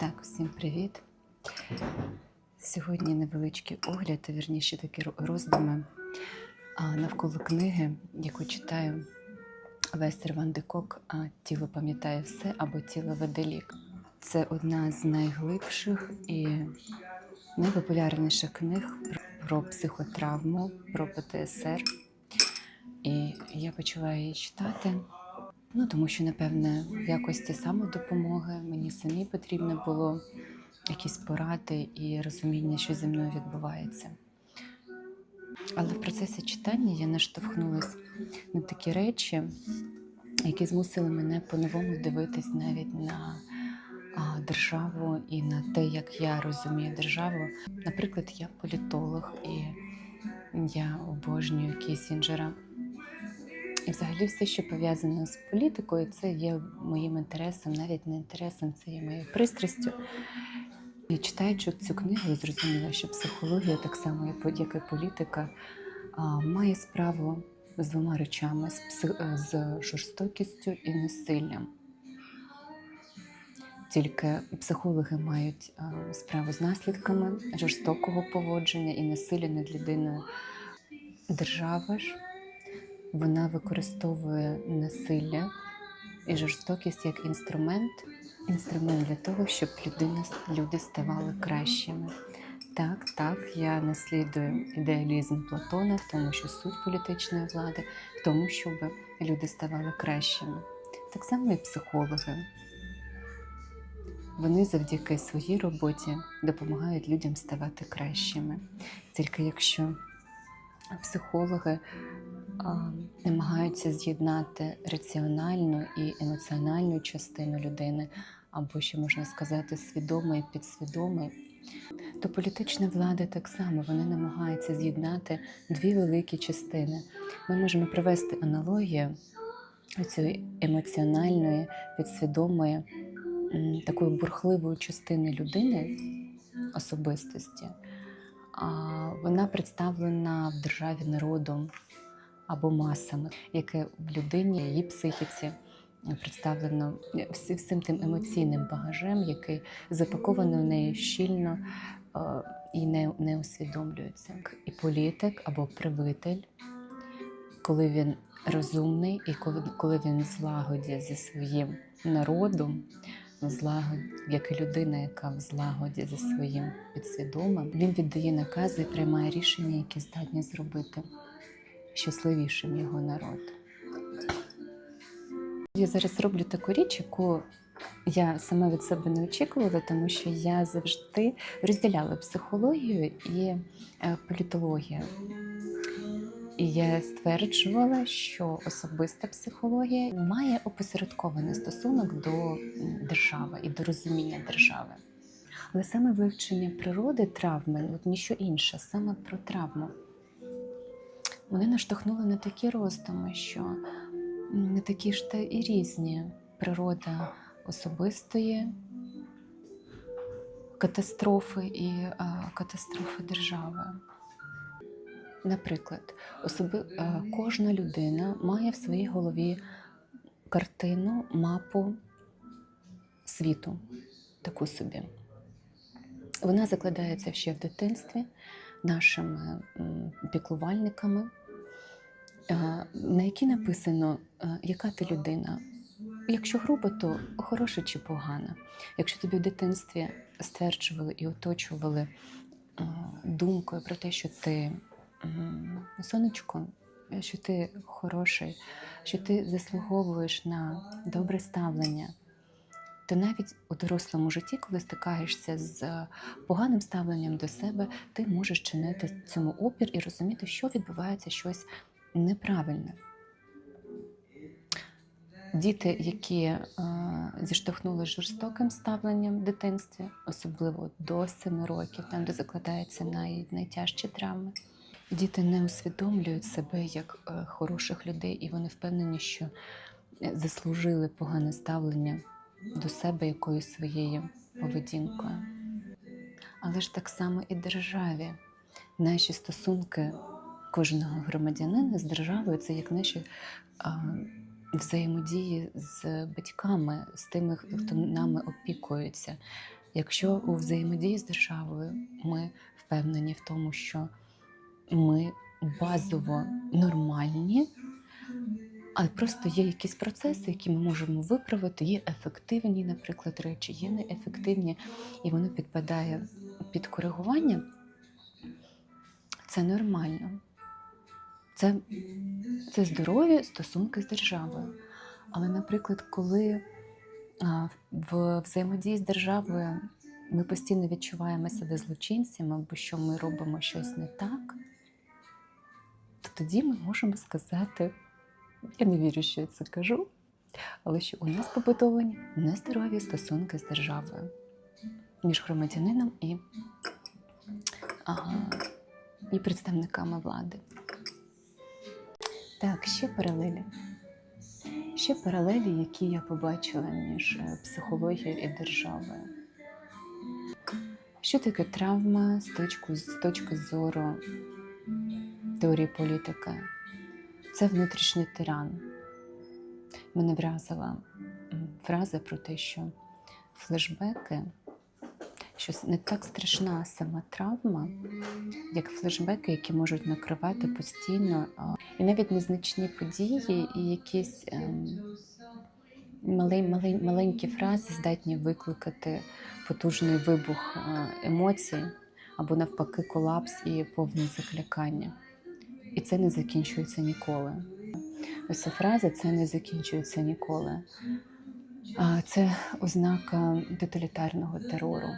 Так, всім привіт. Сьогодні невеличкий огляд, а вірніше такі роздуми навколо книги, яку читаю Вестер Ван де Кок а, Тіло пам'ятає все або тіло веде лік. Це одна з найглибших і найпопулярніших книг про психотравму, про ПТСР. І я почала її читати. Ну, тому що, напевне, в якості самодопомоги мені самі потрібно було якісь поради і розуміння, що зі мною відбувається. Але в процесі читання я наштовхнулася на такі речі, які змусили мене по-новому дивитись навіть на державу і на те, як я розумію державу. Наприклад, я політолог і я обожнюю Кісінджера. І взагалі все, що пов'язане з політикою, це є моїм інтересом, навіть не інтересом, це є моєю пристрастю. І читаючи цю книгу, я зрозуміла, що психологія, так само як і- політика, має справу з двома речами: з, пси- з жорстокістю і насиллям. Тільки психологи мають справу з наслідками жорстокого поводження і насилля над людиною. Держава ж вона використовує насилля і жорстокість як інструмент, інструмент для того, щоб людина, люди ставали кращими. Так, так, я наслідую ідеалізм Платона в тому, що суть політичної влади, в тому, щоб люди ставали кращими. Так само і психологи. Вони завдяки своїй роботі допомагають людям ставати кращими. Тільки якщо психологи намагаються з'єднати раціональну і емоціональну частину людини, або ще можна сказати, свідоме і підсвідоме, то політична влада так само вони намагаються з'єднати дві великі частини. Ми можемо привести аналогію цієї емоціональної, підсвідомої, такої бурхливої частини людини, особистості. Вона представлена в державі народом або масами, яке в людині, її психіці представлено всім тим емоційним багажем, який запакований в неї щільно е, і не, не усвідомлюється. І політик або правитель, коли він розумний і коли, він злагоді зі своїм народом, в як і людина, яка в злагоді зі своїм підсвідомим, він віддає накази і приймає рішення, які здатні зробити щасливішим його народ. Я зараз роблю таку річ, яку я сама від себе не очікувала, тому що я завжди розділяла психологію і е, політологію. І я стверджувала, що особиста психологія має опосередкований стосунок до держави і до розуміння держави. Але саме вивчення природи травми, от ніщо інше, саме про травму, вони наштовхнули на такі роздуми, що не такі ж та і різні природа особистої катастрофи і катастрофи держави. Наприклад, особи, кожна людина має в своїй голові картину, мапу світу, таку собі. Вона закладається ще в дитинстві нашими піклувальниками, на якій написано, е, яка ти людина. Якщо грубо, то хороша чи погана. Якщо тобі в дитинстві стверджували і оточували е, думкою про те, що ти сонечко, що ти хороший, що ти заслуговуєш на добре ставлення, то навіть у дорослому житті, коли стикаєшся з е, поганим ставленням до себе, ти можеш чинити цьому опір і розуміти, що відбувається щось неправильне. Діти, які е, зіштовхнулися з жорстоким ставленням в дитинстві, особливо до 7 років, там де закладаються най, найтяжчі травми, діти не усвідомлюють себе як е, хороших людей, і вони впевнені, що е, заслужили погане ставлення до себе якоюсь своєю поведінкою. Але ж так само і державі. Наші стосунки кожного громадянина з державою це як наші а, взаємодії з батьками, з тими, хто нами опікується. Якщо у взаємодії з державою ми впевнені в тому, що ми базово нормальні, але просто є якісь процеси, які ми можемо виправити, є ефективні, наприклад, речі, є неефективні, і воно підпадає під коригування, це нормально. Це, це здорові стосунки з державою. Але, наприклад, коли а, в взаємодії з державою ми постійно відчуваємо себе злочинцями, або що ми робимо щось не так, то тоді ми можемо сказати, я не вірю, що я це кажу, але що у нас побудовані нездорові стосунки з державою між громадянином і, ага, і представниками влади. Так, ще паралелі. Ще паралелі, які я побачила між е, психологією і державою. Що таке травма з точки, з точки зору теорії політики? Це внутрішній тиран. Мене вразила фраза про те, що флешбеки, що не так страшна сама травма, як флешбеки, які можуть накривати постійно, і навіть незначні події, і якісь ем, малень, малень, маленькі фрази здатні викликати потужний вибух емоцій або навпаки колапс і повне заклякання. І це не закінчується ніколи. Ось фраза це не закінчується ніколи. А це ознака тоталітарного терору.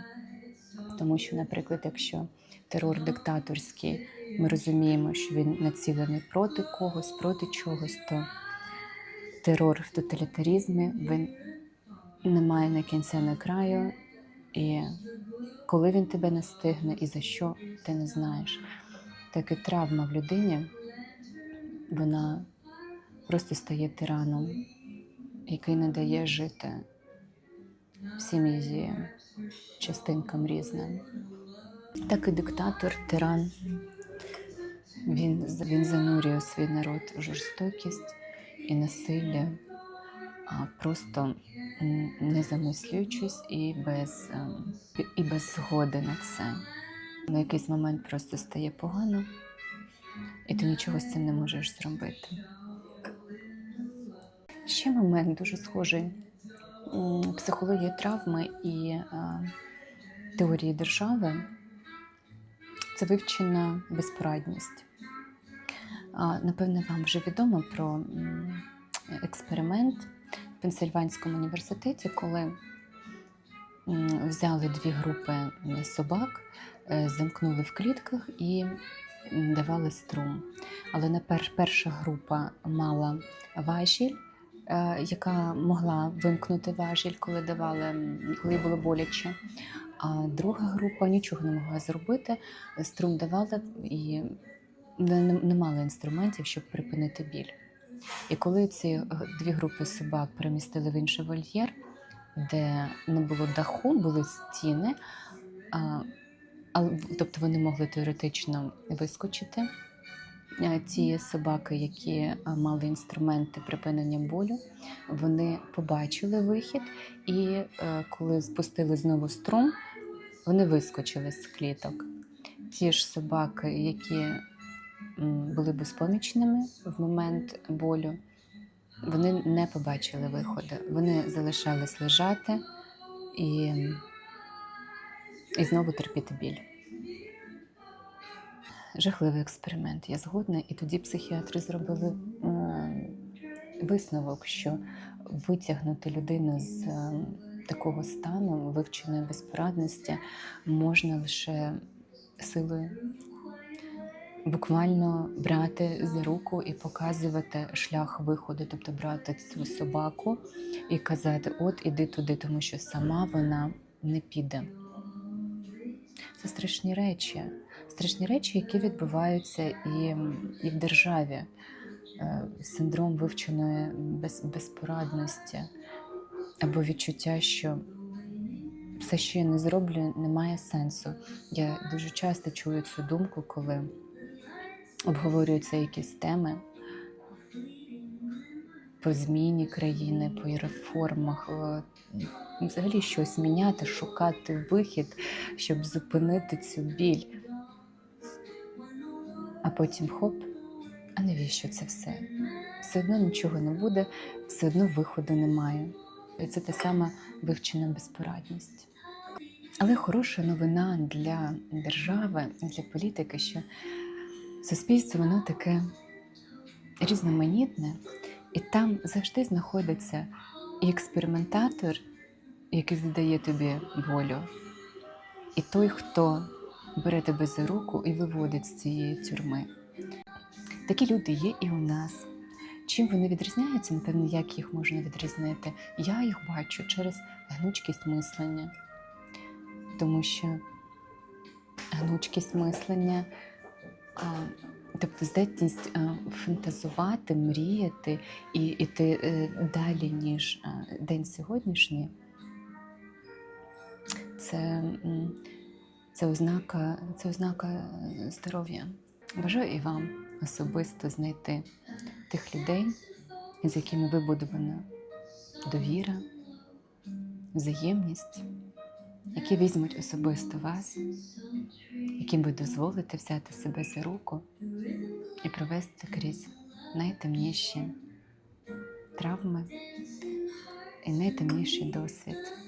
Тому що, наприклад, якщо терор диктаторський, ми розуміємо, що він націлений проти когось, проти чогось, то терор в тоталітарізмі він не має на кінця на краю, і коли він тебе настигне і за що ти не знаєш. Так і травма в людині, вона просто стає тираном, який не дає жити всім її частинкам різним. Так і диктатор, тиран. Він, він занурює свій народ у жорстокість і насилля, просто не замислюючись і без, ем, і без згоди на це. На якийсь момент просто стає погано, і ти нічого з цим не можеш зробити. Ще момент дуже схожий м, психологія травми і е, теорії держави це вивчена безпорадність. Напевне, вам вже відомо про експеримент в Пенсильванському університеті, коли взяли дві групи собак, е, замкнули в клітках і давали струм. Але перша група мала важіль, е, яка могла вимкнути важіль, коли давали, коли було боляче. А друга група нічого не могла зробити. Струм давала і не, не, мала інструментів, щоб припинити біль. І коли ці е, дві групи собак перемістили в інший вольєр, де не було даху, були стіни, а, тобто вони могли теоретично вискочити. Е, Ті собаки, які е, мали інструменти припинення болю, вони побачили вихід, і е, коли спустили знову струм, вони вискочили з кліток. Ті ж собаки, які були безпомічними в момент болю, вони не побачили виходу. Вони залишались лежати і, і знову терпіти біль. Жахливий експеримент, я згодна. І тоді психіатри зробили висновок, що витягнути людину з е, такого стану вивченої безпорадності можна лише силою. Буквально брати за руку і показувати шлях виходу, тобто брати цю собаку і казати: От іди туди, тому що сама вона не піде. Це страшні речі, страшні речі, які відбуваються і, і в державі. Е, Синдром вивченої без, безпорадності або відчуття, що все, що я не зроблю, не має сенсу. Я дуже часто чую цю думку, коли обговорюються якісь теми по зміні країни, по реформах, взагалі щось міняти, шукати вихід, щоб зупинити цю біль. А потім хоп, а навіщо це все? Все одно нічого не буде, все одно виходу немає. І це та сама вивчена безпорадність. Але хороша новина для держави, для політики, що суспільство воно таке різноманітне, і там завжди знаходиться і експериментатор, який задає тобі волю, і той, хто бере тебе за руку і виводить з цієї тюрми. Такі люди є і у нас. Чим вони відрізняються, напевно, як їх можна відрізнити? Я їх бачу через гнучкість мислення, тому що гнучкість мислення, тобто здатність фантазувати, мріяти і йти е, далі, ніж день сьогоднішній, це, це, ознака, це ознака е, здоров'я. Бажаю і вам особисто знайти тих людей, з якими вибудована довіра, взаємність, які візьмуть особисто вас, яким ви дозволите взяти себе за руку і провести крізь найтемніші травми і найтемніший досвід